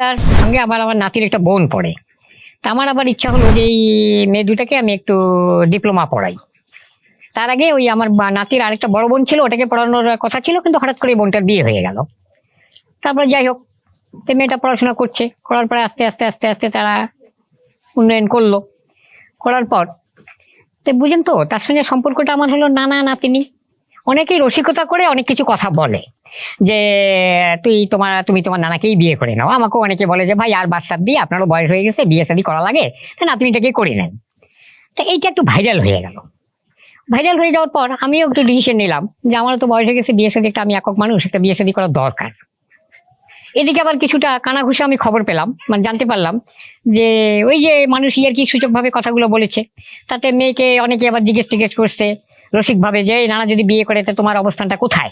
তার সঙ্গে আবার আমার নাতির একটা বোন পড়ে। তা আমার আবার ইচ্ছা হলো যে এই মেয়ে দুটাকে আমি একটু ডিপ্লোমা পড়াই। তার আগে ওই আমার নাতির আরেকটা বড় বোন ছিল, ওটাকে পড়ানোর কথা ছিল, কিন্তু হঠাৎ করে বোনটার বিয়ে হয়ে গেল। তারপরে যাই হোক মেয়েটা পড়াশোনা করছে। করার পরে আস্তে আস্তে আস্তে আস্তে তারা উন্নয়ন করল। করার পর, তো বুঝেন তো, তার সঙ্গে সম্পর্কটা আমার হলো নানা নাতিনি। অনেকেই রসিকতা করে অনেক কিছু কথা বলে। যে, তুই তোমার, তুমি তোমার নানাকেই বিয়ে করে নাও। আমাকেও অনেকে বলে যে, ভাই, আর বাচ্চা দিয়ে আপনারও বয়স হয়ে গেছে, বিয়ে শাদী করা লাগে, তা নাতনিটাকে করে নেন। তা এইটা একটু ভাইরাল হয়ে গেল। ভাইরাল হয়ে যাওয়ার পর আমিও একটু ডিসিশন নিলাম যে, আমারও তো বয়স হয়ে গেছে, বিয়ে শাদী একটা আমি একক মানুষ একটা বিয়ে শাদি করা দরকার। এদিকে আবার কিছুটা কানাঘুষে আমি খবর পেলাম মানে জানতে পারলাম যে, ওই যে মানুষ ইয়ার কি সূচকভাবে কথাগুলো বলেছে, তাতে মেয়েকে অনেকে আবার জিজ্ঞেস টিজ্ঞেস করছে রসিকভাবে যে নানা যদি বিয়ে করে তো তোমার অবস্থানটা কোথায়?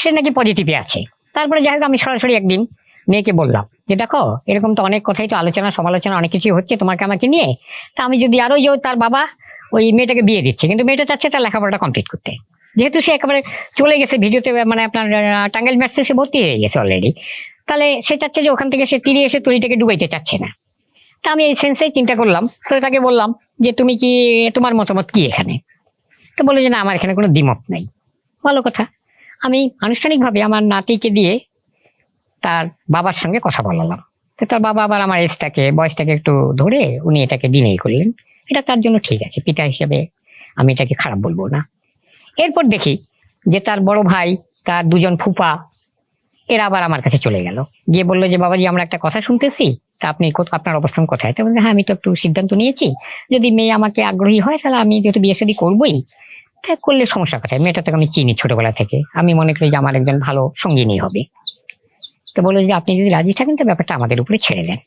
সে নাকি পজিটিভে আছে। তারপরে যাই আমি সরাসরি একদিন মেয়েকে বললাম যে দেখো এরকম তো অনেক কথাই তো আলোচনা সমালোচনা অনেক কিছু হচ্ছে তোমাকে আমাকে নিয়ে তা আমি যদি আরও যে তার বাবা ওই মেয়েটাকে বিয়ে দিচ্ছে কিন্তু মেয়েটা চাচ্ছে তার লেখাপড়াটা কমপ্লিট করতে। যেহেতু সে একেবারে চলে গেছে ভিডিওতে মানে আপনার আহ, টাঙ্গাইল ম্যাটসে সে ভর্তি হয়ে গেছে অলরেডি তাহলে সে চাচ্ছে যে ওখান থেকে সে তীরে এসে তরিটাকে ডুবাইতে চাচ্ছে না। তা আমি এই সেন্সেই চিন্তা করলাম। তো তাকে বললাম যে তুমি কি তোমার মতামত কি এখানে? তো বলল যে, না, আমার এখানে কোনো দ্বিমত নাই। ভালো কথা। আমি আনুষ্ঠানিকভাবে আমার নাতিকে দিয়ে তার বাবার সঙ্গে কথা বলালাম। তো তার বাবা আবার আমার এজটাকে বয়সটাকে একটু ধরে উনি এটাকে ডিনেই করলেন। এটা তার জন্য ঠিক আছে, পিতা হিসেবে আমি এটাকে খারাপ বলব না। এরপর দেখি যে তার বড় ভাই, তার দুজন ফুপা এরা আবার আমার কাছে চলে গেল। গিয়ে বলল যে, বাবাজি, আমরা একটা কথা শুনতেছি। তা আপনি আপনার অবস্থান কোথায়? তো হ্যাঁ আমি তো একটু সিদ্ধান্ত নিয়েছি। যদি মেয়ে আমাকে আগ্রহী হয়, তাহলে আমি যেহেতু বিয়ে শাদী করবোই, তা করলে সমস্যা কোথায়? মেয়েটা তো আমি চিনি ছোটবেলা থেকে। আমি মনে করি যে, আমার একজন ভালো সঙ্গিনী হবে। তো বলল যে, আপনি যদি রাজি থাকেন, তো ব্যাপারটা আমাদের উপরে ছেড়ে দেন।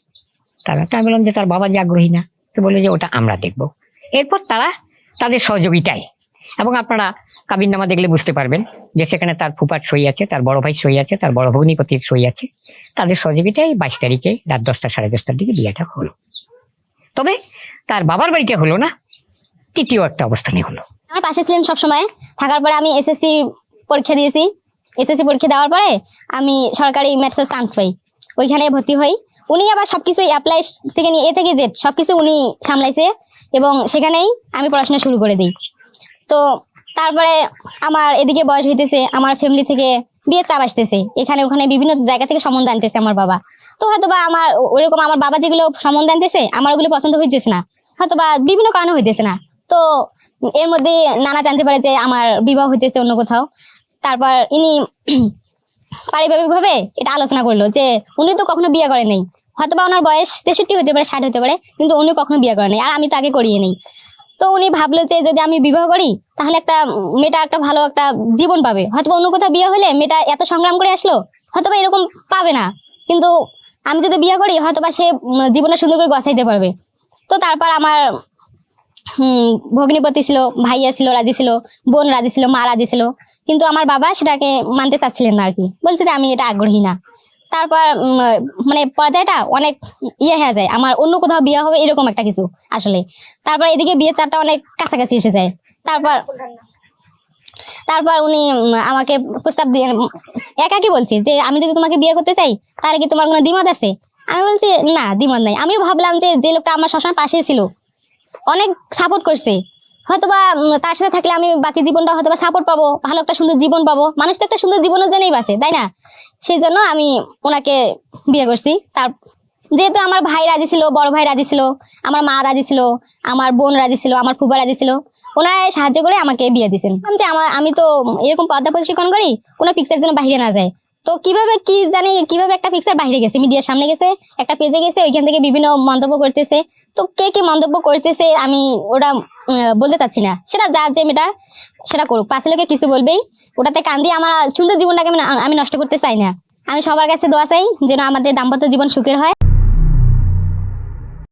তাহলে তো আমি বললাম যে, তার বাবা যে আগ্রহী না? তো বলল যে, ওটা আমরা দেখব। এরপর তারা তাদের সহযোগিতায় এবং আপনারা কাবিননামা দেখলে বুঝতে পারবেন যে সেখানে তার ফুপার সই আছে, তার বড় ভাই সই আছে, তার বড় ভগ্নিপতির সই আছে। তাদের সহযোগিতায় বাইশ তারিখে রাত দশটা, সাড়ে দশটার দিকে বিয়েটা হলো। তবে তার বাবার বাড়িতে হলো না, তৃতীয় একটা অবস্থানে হলো। আমার পাশে ছিলেন সবসময়। থাকার পরে আমি এসএসসি পরীক্ষা দিয়েছি। এসএসসি পরীক্ষা দেওয়ার পরে আমি সরকারি ম্যাথসের চান্স পাই। ওইখানে ভর্তি হই। উনি আবার সবকিছু অ্যাপ্লাই থেকে নিয়ে এ থেকে জেড সবকিছু উনি সামলাইছে এবং সেখানেই আমি পড়াশোনা শুরু করে দিই। তো তারপরে আমার এদিকে বয়স হইতেছে, আমার ফ্যামিলি থেকে বিয়ের চাপ আসতেছে। এখানে ওখানে বিভিন্ন জায়গা থেকে সম্বন্ধ আনতেছে আমার বাবা। তো হয়তো বা আমার ওইরকম আমার বাবা যেগুলো সম্বন্ধ আনতেছে, আমার ওগুলো পছন্দ হইতেছে না। হয়তো বা বিভিন্ন কারণে হইতেছে না। তো এর মধ্যে নানা জানতে পারে যে আমার বিবাহ হইতেছে অন্য কোথাও। তারপর ইনি পারিবারিকভাবে এটা আলোচনা করল যে উনি তো কখনো বিয়ে করেন নাই। হয়তো বা ওনার বয়স তেষট্টি হতে পারে, ষাট হতে পারে, কিন্তু উনি কখনো বিয়ে করে নেই। আর আমি তাকে করিয়ে নেই। তো উনি ভাবলো যে যদি আমি বিবাহ করি, তাহলে একটা মেয়েটা একটা ভালো একটা জীবন পাবে। হয়তো অন্য কোথাও বিয়ে হলে মেয়েটা এত সংগ্রাম করে আসলো হয়তো বা এরকম পাবে না। কিন্তু আমি যদি বিয়ে করি হয়তো বা সে জীবনে সুন্দর করে গছাইতে পারবে। তো তারপর আমার, হুম, ভগ্নিপতি ছিল, ভাইয়া ছিল, রাজি ছিল, বোন রাজি ছিল, মা রাজি ছিল। কিন্তু আমার বাবা সেটাকে মানতে চাচ্ছিলেন না আর কি। বলছে যে আমি এটা আগ্রহী না। তারপর মানে পর্যায়টা অনেক ইয়ে হয়ে যায়। আমার অন্য কোথাও বিয়ে হবে এরকম একটা কিছু আসলে। তারপর এদিকে বিয়ের চাপটা অনেক কাছাকাছি এসে যায়। তারপর তারপর উনি আমাকে প্রস্তাব দিয়ে উম, একাকি বলছি যে আমি যদি তোমাকে বিয়ে করতে চাই তাহলে কি তোমার কোনো দ্বিমত আছে? আমি বলছি না দ্বিমত নাই। আমিও ভাবলাম যে যে লোকটা আমার সবসময় পাশে ছিল অনেক সাপোর্ট করছে। হয়তোবা বা তার সাথে থাকলে আমি বাকি জীবনটা হয়তোবা সাপোর্ট পাবো, ভালো একটা সুন্দর জীবন পাবো। মানুষ তো একটা সুন্দর জীবনের জন্যই বাসে তাই না? সেই জন্য আমি ওনাকে বিয়ে করছি। তার, যেহেতু আমার ভাই রাজি ছিল, বড় ভাই রাজি ছিল, আমার মা রাজি ছিল, আমার বোন রাজি ছিল, আমার ফুবা রাজি ছিল, ওনারা সাহায্য করে আমাকে বিয়ে দিয়েছেন। যে আমার, আমি তো এরকম পর্দা প্রশিক্ষণ করি, কোনো পিকচার যেন বাইরে না যায়। তো কীভাবে, কি জানি, কীভাবে একটা পিকচার বাইরে গেছে? মিডিয়ার সামনে গেছে, একটা পেজে গেছে, ওইখান থেকে বিভিন্ন মন্তব্য করতেছে। তো কে কি মন্তব্য করতেছে, আমি ওটা বলতে চাচ্ছি না। সেটা যার যে মেয়েটা, সেটা করুক। পাশে লোকে কিছু বলবেই। ওটাতে কান দিয়ে আমার সুন্দর জীবনটাকে আমি আমি নষ্ট করতে চাই না। আমি সবার কাছে দোয়া চাই যেন আমাদের দাম্পত্য জীবন সুখের হয়।